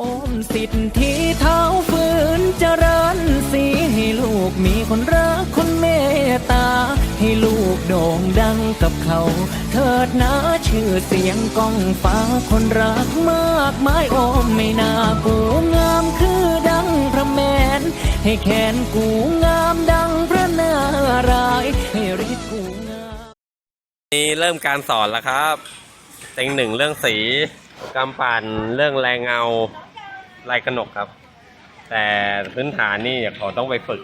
อมสิทธิเท้าฝืนเจริญสีให้ลูกมีคนรักคนเมตตา ให้ลูกโด่งดังกับเขา เถิดนะชื่อเสียงก้องฟ้าคนรักมากมายโอมไม่น่ากูงามคือดังพระแมน ให้แขนกูงามดังพระนารายให้ฤทธิ์กูงามนี่เริ่มการสอนแล้วครับ เต็งหนึ่งเรื่องสี กำปั่นเรื่องแรงเงาลายกระหนกครับ แต่พื้นฐานนี่เขาต้องไปฝึก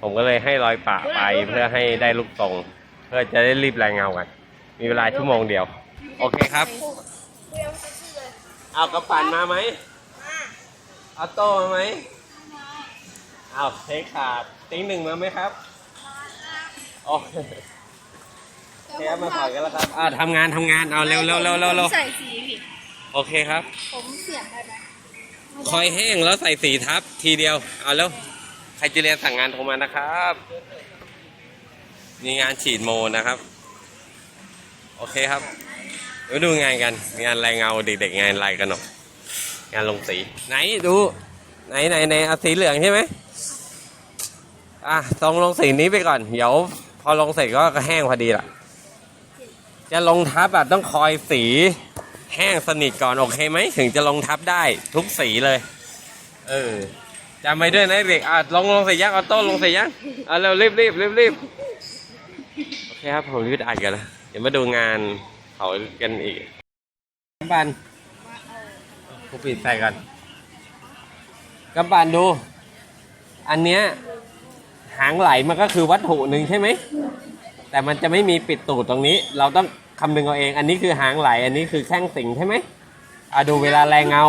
ผมก็เลยให้รอยปะไปเพื่อให้ได้ลูกตรง เพื่อจะได้รีบแรงเงากัน มีเวลาชั่วโมงเดียว โอเคครับ เอากระปั่นมาไหมเอาโต้มาไหมเอาเทคขาดเต็งหนึ่งมาไหมครับโอเคโอเคครับมาสอนกันแล้วครับอ่าทำงานทำงานเอาเร็วเร็วเร็วเร็วเร็วใส่สีผิดโอเคครับ ผมเสียงได้ไหมคอยแห้งแล้วใส่สีทับทีเดียว เอาแล้วใครจะเรียนสั่งงานโทรมานะครับ มีงานฉีดโมนะครับ โอเคครับเดี๋ยวดูงานกัน งานลายเงาเด็กๆงานลายกระหนกงานลงสี ไหนดูไหนไหนไหนเอาสีเหลืองใช่ไหมอะตรงลงสีนี้ไปก่อน เดี๋ยวพอลงเสร็จก็แห้งพอดีละ จะลงทับอะต้องคอยสีแห้งสนิทก่อนโอเคไหมถึงจะลงทับได้ทุกสีเลย เออจำไว้ด้วยนะเด็กอะลงลงใส่ยักษ์ออโต้ลงใส่ยักษ์อะเร็วรีบรีบรีบรีบโอเคครับผมรีบอัดกันนะเดี๋ยวมาดูงานเขากันอีกกำปันกูปิดใส่กันกำปันดู อันเนี้ยหางไหลมันก็คือวัตถุหนึ่งใช่ไหม แต่มันจะไม่มีปิดตูดตรงนี้ เราต้องคำนึงเอาเอง อันนี้คือหางไหล อันนี้คือแข้งสิงใช่ไหมอะดูเวลาแรงเงา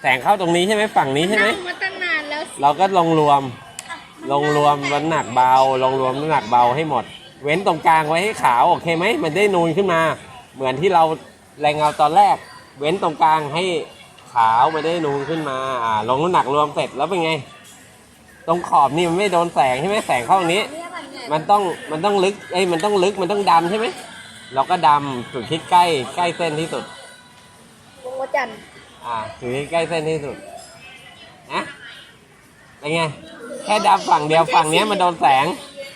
แสงเข้าตรงนี้ใช่ไหมฝั่งนี้ใช่ไหม นั่งมาตั้งนานแล้วเราก็ลงรวม ลงรวมน้ำหนักเบา ลงรวมน้ำหนักเบาให้หมด เว้นตรงกลางไว้ให้ขาว โอเคไหม มันได้นูนขึ้นมา เหมือนที่เราแรงเงาตอนแรก เว้นตรงกลางให้ขาวมันได้นูนขึ้นมา อ่า ลงน้ำหนักรวมเสร็จแล้วเป็นไง ตรงขอบนี่มันไม่โดนแสงใช่ไหมแสงเข้าตรงนี้ มันต้องมันต้องลึกเอ้ยมันต้องลึกมันต้องดำใช่ไหมเราก็ดำสุดทิศใกล้ใกล้เส้นที่สุดวงวัจันทร์อ่าสุดที่ใกล้เส้นที่สุดนะเป็นไงแค่ดำฝั่งเดียวฝั่งเนี้ยมันโดนแสง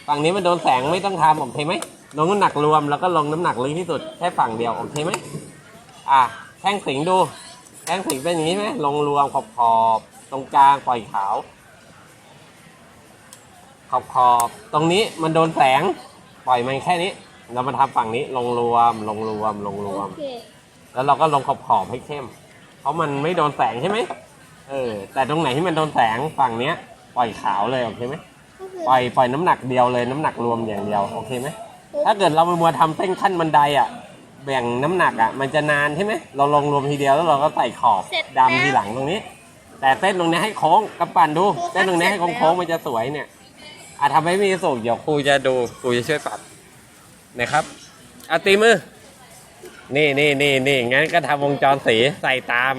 ฝั่งนี้มันโดนแสงไม่ต้องทำโอเคไหมลงน้ำหนักรวมแล้วก็ลงน้ำหนักลึกที่สุดแค่ฝั่งเดียวโอเคไหมอ่าแท่งสิงดูแท่งสิงเป็นอย่างนี้ไหมลงรวมขอบขอบตรงกลางปล่อยขาว ขอบขอบตรงนี้มันโดนแสง ปล่อยมันแค่นี้ เรามาทำฝั่งนี้ลงรวมลงรวมลงรวม โอเคแล้วเราก็ลงขอบขอบให้เข้ม เพราะมันไม่โดนแสงใช่ไหมเออ แต่ตรงไหนที่มันโดนแสงฝั่งเนี้ย ปล่อยขาวเลยโอเคไหมก็คือปล่อยปล่อยน้ำหนักเดียวเลยน้ำหนักรวมอย่างเดียวโอเคไหมถ้าเกิดเราไปมัวทำเส้นขั้นบันไดอะแบ่งน้ำหนักอะมันจะนานใช่ไหมเราลงรวมทีเดียวแล้วเราก็ใส่ขอบดำทีหลังตรงนี้ แต่เส้นตรงนี้ให้โค้งกำปั่นดูเส้นตรงนี้ให้โค้งๆมันจะสวยเนี่ย อะทำให้มีสุขเดี๋ยวครูจะดูครูจะช่วยปรับนะครับอะตีมือ นี่นี่นี่นี่งั้นก็ทำวงจรสีใส่ตาม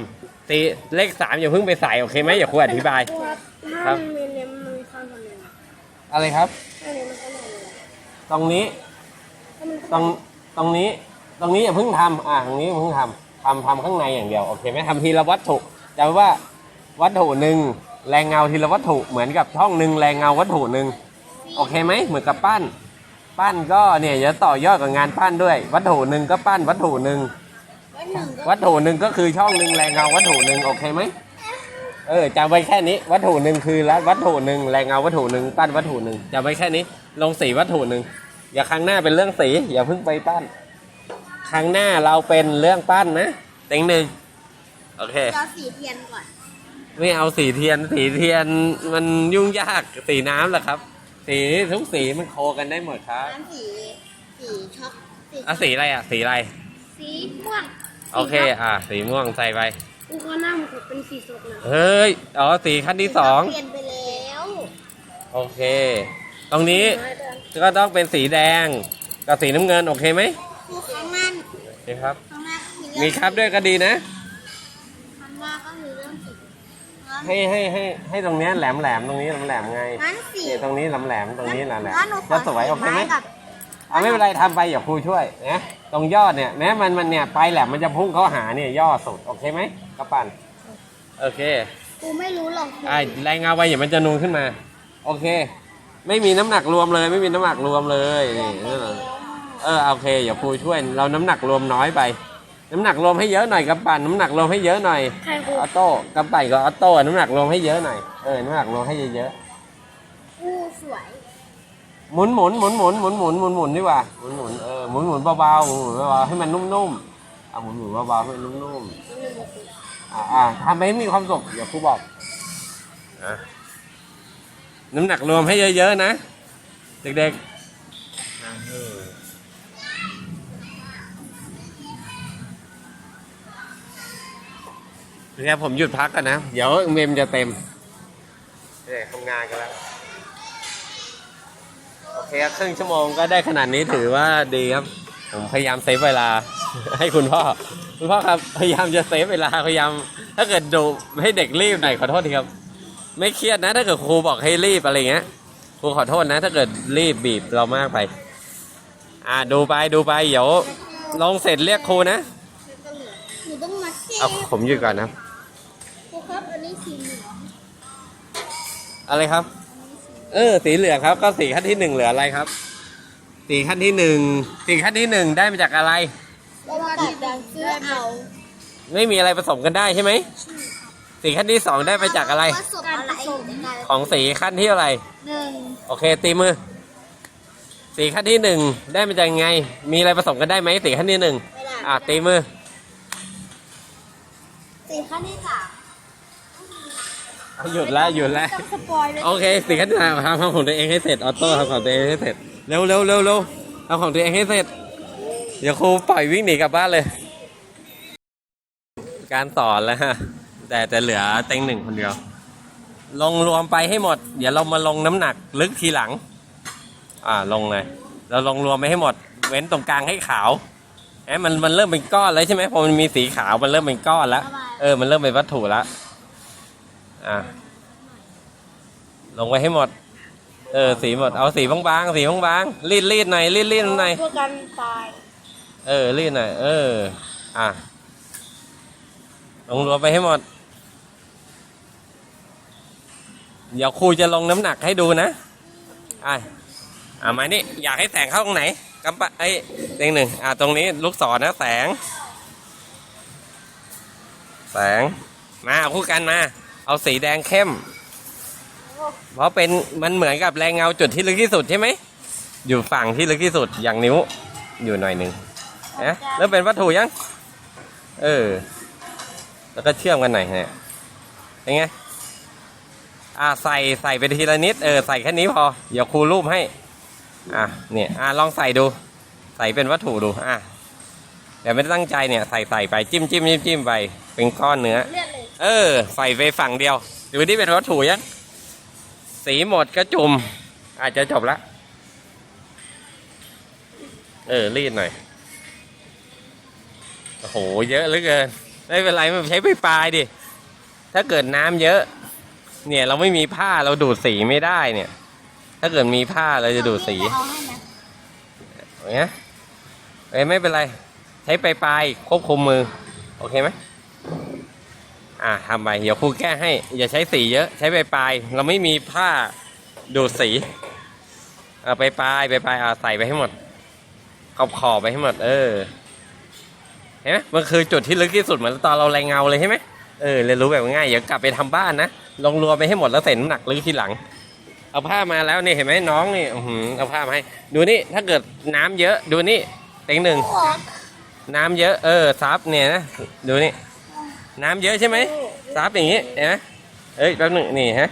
ตีเลขสามอย่าเพิ่งไปใส่โอเคไหมอย่าครูอธิบาย ครัถ้าบ มันมีเน้มมันเข้าทำไงวะอะไรครับ ถ้าเน้มมันเข้าทำไงวะตรงนี้ ถ้ามันตรงตรงนี้ ตรงนี้อย่าเพิ่งทำอะตรงนี้อย่าเพิ่งทำทำทำข้างในอย่างเดียวโอเคไหมทำทีละวัตถุจำว่าวัตถุหนึ่งแรงเงาทีละวัตถุเหมือนกับช่องหนึ่งแรงเงาวัตถุหนึ่ง โอเคไหมเหมือนกับปั้น ปั้นก็เนี่ยจะต่อยอดกับงานปั้นด้วย วัตถุหนึ่งก็ปั้นวัตถุหนึ่งวัดหนึ่งก็วัตถุหนึ่งก็คือช่องหนึ่งแรงเงาวัตถุหนึ่งโอเคไหมเออจำไว้แค่นี้ วัตถุหนึ่งคือละวัตถุหนึ่งแรงเงาวัตถุหนึ่งปั้นวัตถุหนึ่งจำไว้แค่นี้ ลงสีวัตถุหนึ่งอย่าครั้งหน้าเป็นเรื่องสีอย่าเพิ่งไปปั้น ครั้งหน้าเราเป็นเรื่องปั้นนะเต็งหนึ่งโอเคจะสีเทียนก่อน ไม่เอาสีเทียนสีเทียนมันยุ่งยากสีน้ำแหละครับ สีทุกสีมันโคกันได้หมดครับน้ำสีสีช็อกสีอะสีอะไรอะ สีอะไร สีม่วงโอเค อะ สีม่วงใส่ไปอุกหน้ามันเป็นสีสดนะเฮ้ย อ๋อ สีขั้นที่สอง เปลี่ยนไปแล้วโอเค ตรงนี้ก็ต้องเป็นสีแดง กับสีน้ำเงิน โอเคไหมครูข้างหน้าโอเคครับ ข้างหน้าก็มีมีเรื่องครับด้วยก็ดีนะ ข้างหน้าก็มีเรื่องสี ให้ให้ให้ให้ตรงเนี้ยแหลมแหลมตรงนี้แหลมแหลมไงงั้นสีเนี่ยตรงนี้แหลมแหลมตรงนี้แหลมแหลมงั้นหนูขอก็สวยโอเคไหมสีกับอะไม่เป็นไรทำไปอย่าครูช่วยนะตรงยอดเนี่ยแม้มันมันเนี่ยไปแหละมันจะพุ่งเข้าหาเนี่ยยอดสุดโอเคไหมกระปันโอเค กูไม่รู้หรอกอะรายงานไว้อย่ามันจะนูนขึ้นมา โอเค ไม่มีน้ำหนักรวมเลย ไม่มีน้ำหนักรวมเลยนี่เออเออโอเคอย่าครูช่วย เราน้ำหนักรวมน้อยไป น้ำหนักรวมให้เยอะหน่อยกำปั่นน้ำหนักรวมให้เยอะหน่อยใครกูออโต้กำปั่นกับออโต้น้ำหนักรวมให้เยอะหน่อยเออน้ำหนักรวมให้เยอะกูสวยๆหมุนหมุนหมุนหมุนหมุนหมุนหมุนหมุนดีกว่าหมุนหมุนเออหมุนหมุนเบาๆหมุนหมุนเบาๆให้มันนุ่มๆอะหมุนหมุนเบาๆให้มันนุ่มๆอะอะทำให้มีความสุขอย่าครูบอกอะน้ำหนักรวมให้เยอะๆนะเด็กๆ เนี่ยผมหยุดพักกันนะ เดี๋ยวเมมจะเต็มเด็กทำงานกันแล้ว โอเคครับครึ่งชั่วโมงก็ได้ขนาดนี้ถือว่าดีครับ ผมพยายามเซฟเวลา ให้คุณพ่อ คุณพ่อครับ พยายามจะเซฟเวลา พยายาม ถ้าเกิดดูให้เด็กรีบหน่อยขอโทษทีครับ ไม่เครียดนะ ถ้าเกิดครูบอกให้รีบอะไรเงี้ย ครูขอโทษนะ ถ้าเกิดรีบบีบเรามากไป อ่าดูไปดูไป เดี๋ยวลงเสร็จเรียกครูนะ หนูต้องมาเก็เอาบผมหยุดก่อนนะครับ อะไรครับ เออ สีเหลืองครับ ก็สีขั้นที่หนึ่งเหลืออะไรครับ สีขั้นที่หนึ่งสีขั้นที่หนึ่งได้มาจากอะไรแล้วมาตัดดังเสื้อเอา ไม่มีอะไรผสมกันได้ใช่ไหมสีขั้นที่สองได้มาจากอะไร ผสมอะไรกันของสีขั้นที่อะไรหนึ่งโอเค ตีมือ สีขั้นที่หนึ่งได้มาจากไง มีอะไรผสมกันได้ไหมสีขั้นที่หนึ่งไม่ได้อะตีมือ สีขั้นที่สามเอา หยุดแล้วหยุดแล้ว ต้องสปอยเลยโอเคสีขั้นที่สามทำของตัวเองให้เสร็จ ออโต้ทำของตัวเองให้เสร็จ เร็วเร็วเร็วเร็วทำของตัวเองให้เสร็จ เดี๋ยวครูปล่อยวิ่งหนีกลับบ้านเลย การสอนแล้วฮะ แต่แต่เหลือเต็งหนึ่งคนเดียว ลงรวมไปให้หมด เดี๋ยวเรามาลงน้ำหนักลึกทีหลัง อ่าลงเลย เราลงรวมไปให้หมด เว้นตรงกลางให้ขาวเอ้มันมันเริ่มเป็นก้อนแล้วใช่ไหมพอมันมีสีขาวมันเริ่มเป็นก้อนแล้ว เออ มันเริ่มเป็นวัตถุแล้ว อะลงไปให้หมด เออสีหมด เอาสีบางๆสีบางๆรีดรีดหน่อยรีดรีดหน่อยเพื่อกันตาย เออรีดหน่อยเออ อะลงรวมไปให้หมด เดี๋ยวครูจะลงน้ำหนักให้ดูนะอะอะมานี่อยากให้แสงเข้าตรงไหนกำปะไอ้เต็งหนึ่งอะตรงนี้ลูกศรนะแสง แสง มาเอาคู่กันมา เอาสีแดงเข้ม เพราะเป็นมันเหมือนกับแรงเงาจุดที่ลึกที่สุดใช่ไหม อยู่ฝั่งที่ลึกที่สุดอย่างนิ้ว อยู่หน่อยหนึ่งนะเริ่มเป็นวัตถุยัง เออ แล้วก็เชื่อมกันหน่อยเนี่ยยังไงอ่าใส่ใส่ไปทีละนิด เออใส่แค่นี้พอ เดี๋ยวครูรูปให้ อะเนี่ยอะลองใส่ดู ใส่เป็นวัตถุดู อะเดี๋ยวไม่ได้ตั้งใจเนี่ย ใส่ใส่ไปจิ้มจิ้มจิ้มจิ้มไป เป็นก้อนเนื้อเลือด เออใส่ไปฝั่งเดียว ดูนี่เป็นวัตถุยัง สีหมดก็จุ่ม อาจจะจบละ เออ รีดหน่อย โอ้โห เยอะเหลือเกิน ไม่เป็นไรมันใช้ไปปลายดิ ถ้าเกิดน้ำเยอะ เนี่ยเราไม่มีผ้าเราดูดสีไม่ได้เนี่ย ถ้าเกิดมีผ้าเราจะดูดสีเอาให้นะเงี้ยเอ้ยไม่เป็นไร ใช้ไปปลายควบคุมมือ โอเคไหม อ่าทำไปเดี๋ยวครูแก้ให้ อย่าใช้สีเยอะ ใช้ไปปลายเราไม่มีผ้าดูดสีเอาไปปลายไปปลายเอาใส่ไปให้หมดขอบขอบไปให้หมด เออเห็นไหมมันคือจุดที่ลึกที่สุดเหมือนตอนเราแรงเงาเลยใช่ไหมเออเรียนรู้แบบง่ายเดี๋ยวกลับไปทำบ้านนะลงรวมไปให้หมดแล้วใส่น้ำหนักลึกทีหลัง เอาผ้ามาแล้วนี่เห็นไหมน้องนี่อื้อหือเอาผ้ามาให้ ดูนี่ถ้าเกิดน้ำเยอะ ดูนี่เต็งหนึ่งน้ำเยอะเออซับเนี่ยนะดูนี่ น้ำเยอะใช่ไหมซับอย่างงี้เห็นไหมเอ้ยแป๊บหนึงนี่ฮะ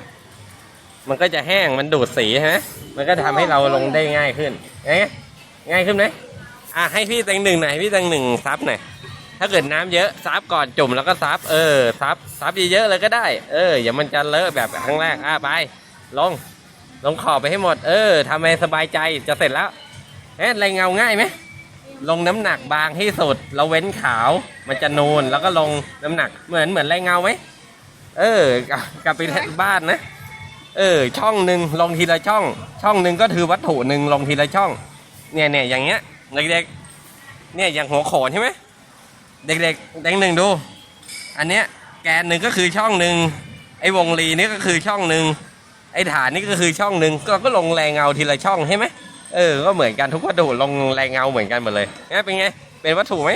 มันก็จะแห้งมันดูดสีฮะ มันก็ทำให้เราลงได้ง่ายขึ้นไงง่ายขึ้นไหมอะให้พี่แตงหนึ่งหน่อยพี่แตงหนึ่งซับหน่อยถ้าเกิดน้ำเยอะซับก่อนจุ่มแล้วก็ซับเออซับซับเยอะๆเลยก็ได้ เอออย่ามันจะเลอะแบบครั้งแรกอะไปลงลงขอบไปให้หมด เออทำให้สบายใจจะเสร็จแล้วเอ๊ะไรเงาง่ายไหม ลงน้ำหนักบางที่สุด เราเว้นขาว มันจะนูนแล้วก็ลงน้ำหนัก เหมือนเหมือนไรเงาไหมเออกลับไปบ้านนะ เออ ช่องหนึ่งลงทีละช่อง ช่องหนึ่งก็คือวัตถุหนึ่งลงทีละช่อง เนี่ยเนี่ยอย่างเงี้ยเด็กๆเนี่ยอย่างหัวโขนใช่ไหมเด็กๆเด็กหนึ่งดู อันเนี้ยแกนหนึ่งก็คือช่องหนึ่งไอ้วงรีนี่ก็คือช่องหนึ่งไอ้ฐานนี่ก็คือช่องหนึ่งก็ก็ลงแรงเงาทีละช่องใช่ไหม เออ ก็เหมือนกันทุกวัตถุลงแรงเงาเหมือนกันหมดเลยเนี่ยเป็นไง เป็นวัตถุไหม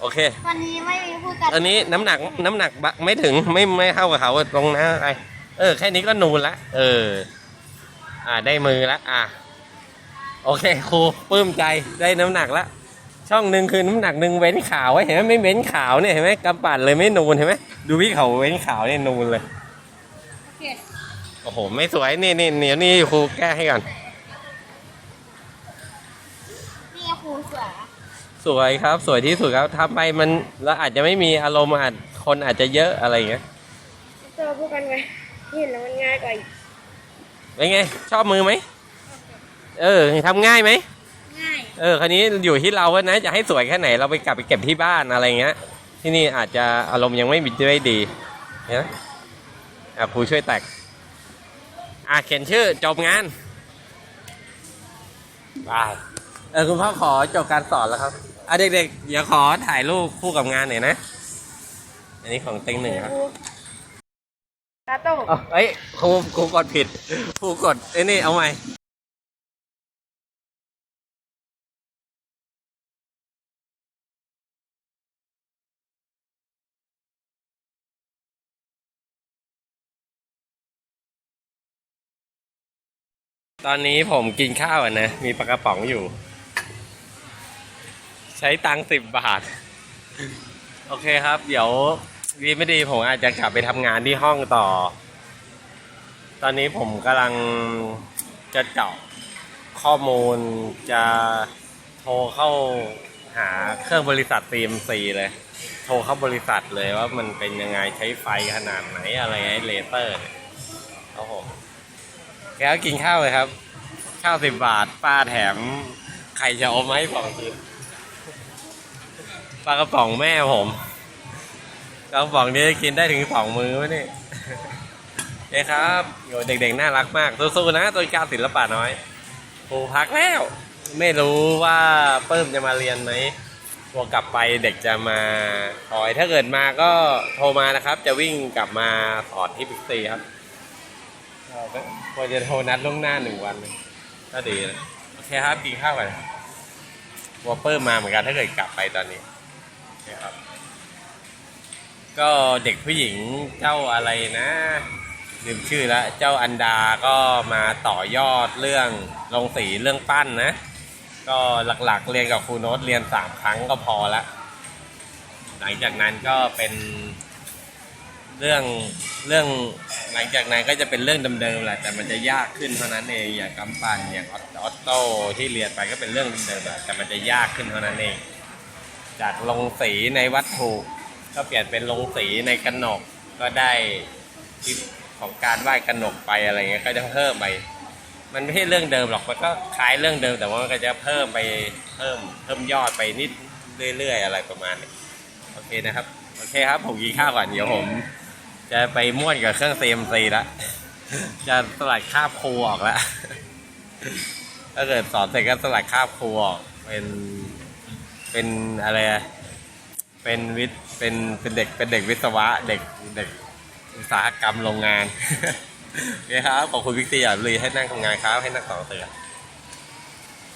โอเค วันนี้ไม่มีผู้กันตอนนี้น้ำหนักน้ำหนักบะไม่ถึงไม่ไม่เท่ากับเขาตรงนะอะไรเออ แค่นี้ก็นูนละ เออ อ่าได้มือละอะโอเคครูปลื้มใจได้น้ำหนักละ ช่องหนึ่งคือน้ำหนักหนึ่งเว้นขาวไว้เห็นไหมไม่เว้นขาวเนี่ยเห็นไหมกำปั่นเลยไม่นูนเห็นไหมดูพี่เขาเว้นขาวเนี่ยนูนเลย โอเค โอ้โห ไม่สวยนี่นี่เดี๋ยวนี่ครูแก้ให้ก่อนนี่ สวยครับ สวยที่สุดครับทำไปมันแล้วอาจจะไม่มีอารมณ์อาจคนอาจจะเยอะอะไรอย่างเงี้ยเจอผู้กันไหมเห็นแล้วมันง่ายกว่าอีกเป็นไง ชอบมือไหมเออทำง่ายไหมง่ายเออคันนี้อยู่ที่เราว่านะจะให้สวยแค่ไหนเราไปกลับไปเก็บที่บ้านอะไรเงี้ย ที่นี่อาจจะอารมณ์ยังไม่มีได้ดีเห็นะอะครูช่วยแตกอะเขียนชื่อจบงานบายเออคุณพ่อขอจบการสอนแล้วครับ อะเด็กๆอย่าขอถ่ายรูปคู่กับงานหน่อยนะ อันนี้ของเต็งหนึ่งครับตาโต้อ๋อเอ้ยครูครูกดผิดครูกดไอ้นี่เอาใหม่ ตอนนี้ผมกินข้าวอะนะ มีปลากระป๋องอยู่ ใช้ตังสิบบาท โอเคครับ เดี๋ยวดีไม่ดีผมอาจจะกลับไปทำงานที่ห้องต่อ ตอนนี้ผมกำลังจะเจาะข้อมูลจะโทรเข้าหาเครื่องบริษัท CMC เลย โทรเข้าบริษัทเลยว่ามันเป็นยังไงใช้ไฟขนาดไหนอะไรไงเลเซอร์เนี่ยครับผมแกก็กินข้าวเลยครับ ข้าวสิบบาทป้าแถมไข่จียวมาให้สองชิ้น ปลากระป๋องแม่ผมกระป๋องนี้กินได้ถึงสองมือวะนี่เอ้ครับโยเด็กๆน่ารักมากสู้ๆนะตัวกล้าศิลปะน้อยครูพักแล้ว ไม่รู้ว่าเปิ้มจะมาเรียนไหมกลัวกลับไปเด็กจะมาคอยถ้าเกิดมาก็โทรมานะครับ จะวิ่งกลับมาสอนที่บิ๊กซีครับควรจะโทรนัดล่วงหน้าหนึ่งวันเลยก็ดีนะโอเคครับกินข้าวก่อนกลัวเปิ้มมาเหมือนกันถ้าเกิดกลับไปตอนนี้ ครับ ก็เด็กผู้หญิงเจ้าอะไรนะลืมชื่อแล้วเจ้าอันดาก็มาต่อยอดเรื่องลงสีเรื่องปั้นนะ ก็หลักๆเรียนกับครูโน้ตเรียนสามครั้งก็พอละหลังจากนั้นก็เป็นเรื่องเรื่องหลังจากนั้นก็จะเป็นเรื่องเดิมๆแหละแต่มันจะยากขึ้นเท่านั้นเองอย่างกำปั้นอย่างออตโต้ที่เรียนไปก็เป็นเรื่องเดิมๆแหละแต่มันจะยากขึ้นเท่านั้นเอง จากลงสีในวัตถุก็เปลี่ยนเป็นลงสีในกระหนกก็ได้ทิศของการวาดกระหนกไปอะไรเงี้ยก็จะเพิ่มไป มันไม่ใช่เรื่องเดิมหรอกมันก็คล้ายเรื่องเดิมแต่ว่ามันก็จะเพิ่มไปเพิ่มเพิ่มยอดไปนิดเรื่อย ๆ อะไรประมาณนี้โอเคนะครับโอเคครับผมกินข้าวก่อนเดี๋ยวผม จะไปม่วนกับเครื่อง CMC ละจะสลัดคาบครูออกแล้วถ้าเกิดสอนเสร็จก็สลัดคาบครูออกเป็น เป็นอะไรอะเป็นวิทย์เป็นเป็นเด็กเป็นเด็กวิศวะ เด็กเด็กอุตสาหกรรมโรงงานโอเคครับขอบคุณวิกตีอะเลยให้นั่งทำงานครับให้นั่งต่อเตือ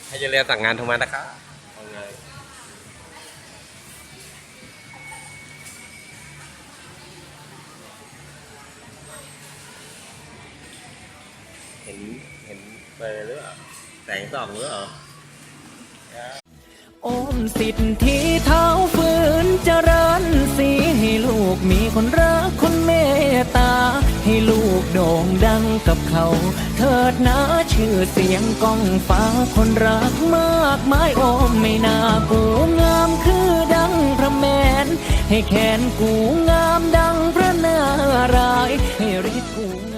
ให้จะเรียนสั่งงานโทรมานะครับทำงานเห็นเห็นเบอร์หรือเปล่าแสงส่องหรือเปล่า อมสิทธิเท้าฝืนเจริญสีให้ลูกมีคนรักคนเมตตา ให้ลูกโด่งดังกับเขา เถิดนะชื่อเสียงก้องฟ้าคนรักมากมายโอมไม่น่ากูงามคือดังพระแมน ให้แขนกูงามดังพระนาราย ให้ฤทธิ์